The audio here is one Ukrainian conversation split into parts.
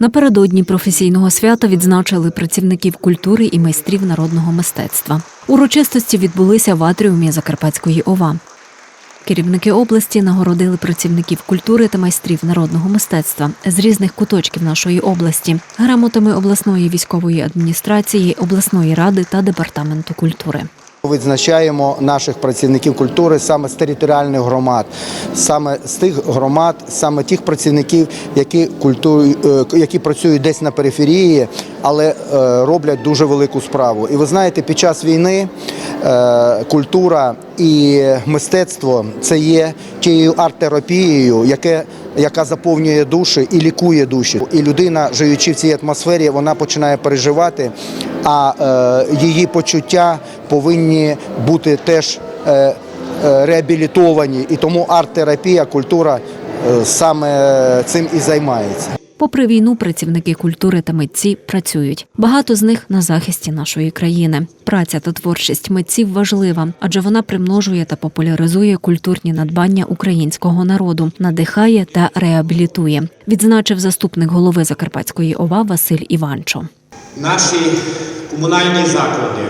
Напередодні професійного свята відзначили працівників культури і майстрів народного мистецтва. Урочистості відбулися в атріумі Закарпатської ОВА. Керівники області нагородили працівників культури та майстрів народного мистецтва з різних куточків нашої області грамотами обласної військової адміністрації, обласної ради та департаменту культури. Відзначаємо наших працівників культури саме з територіальних громад, саме з тих громад, саме тих працівників, які культу... е, які працюють десь на периферії, але е, роблять дуже велику справу. І ви знаєте, під час війни культура і мистецтво це є тією арт-терапією, яке яка заповнює душі і лікує душі. І людина, живучи в цій атмосфері, вона починає переживати, а е, її почуття повинні бути теж е, е, реабілітовані. І тому арт-терапія, культура е, саме цим і займається. Попри війну, працівники культури та митці працюють. Багато з них на захисті нашої країни. Праця та творчість митців важлива, адже вона примножує та популяризує культурні надбання українського народу, надихає та реабілітує. Відзначив заступник голови Закарпатської ОВА Василь Іванчо. Наші комунальні заклади,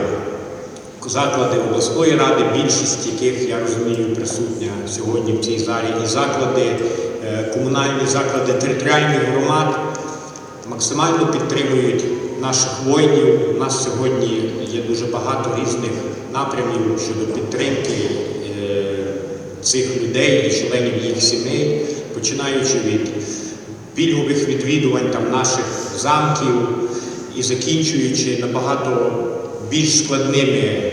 заклади обласної ради, більшість яких, я розумію, присутня сьогодні в цій залі, і заклади, е, комунальні заклади територіальних громад максимально підтримують наших воїнів. У нас сьогодні є дуже багато різних напрямів щодо підтримки е, цих людей і членів їх сімей, починаючи від пільгових відвідувань там наших замків і закінчуючи набагато більш складними,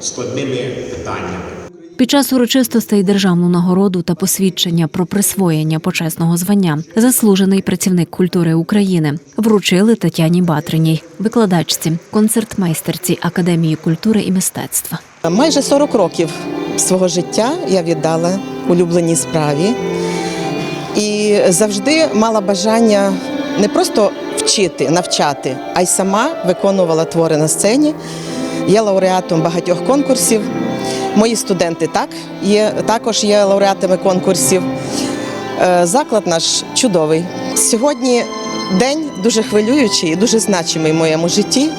складними питаннями. Під час урочистостей державну нагороду та посвідчення про присвоєння почесного звання заслужений працівник культури України вручили Тетяні Батриній, викладачці, концертмейстерці Академії культури і мистецтва. Майже 40 років свого життя я віддала улюбленій справі і завжди мала бажання не просто вчити, навчати, а й сама виконувала твори на сцені. Є лауреатом багатьох конкурсів. Мої студенти так є, також є лауреатами конкурсів. Е, Заклад наш чудовий. Сьогодні день дуже хвилюючий і дуже значимий в моєму житті.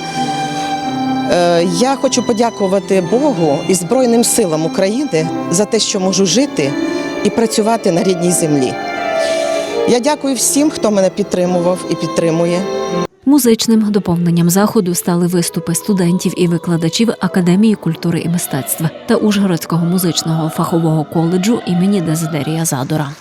Е, Я хочу подякувати Богу і Збройним силам України за те, що можу жити і працювати на рідній землі. Я дякую всім, хто мене підтримував і підтримує. Музичним доповненням заходу стали виступи студентів і викладачів Академії культури і мистецтва та Ужгородського музичного фахового коледжу імені Дезидерія Задора.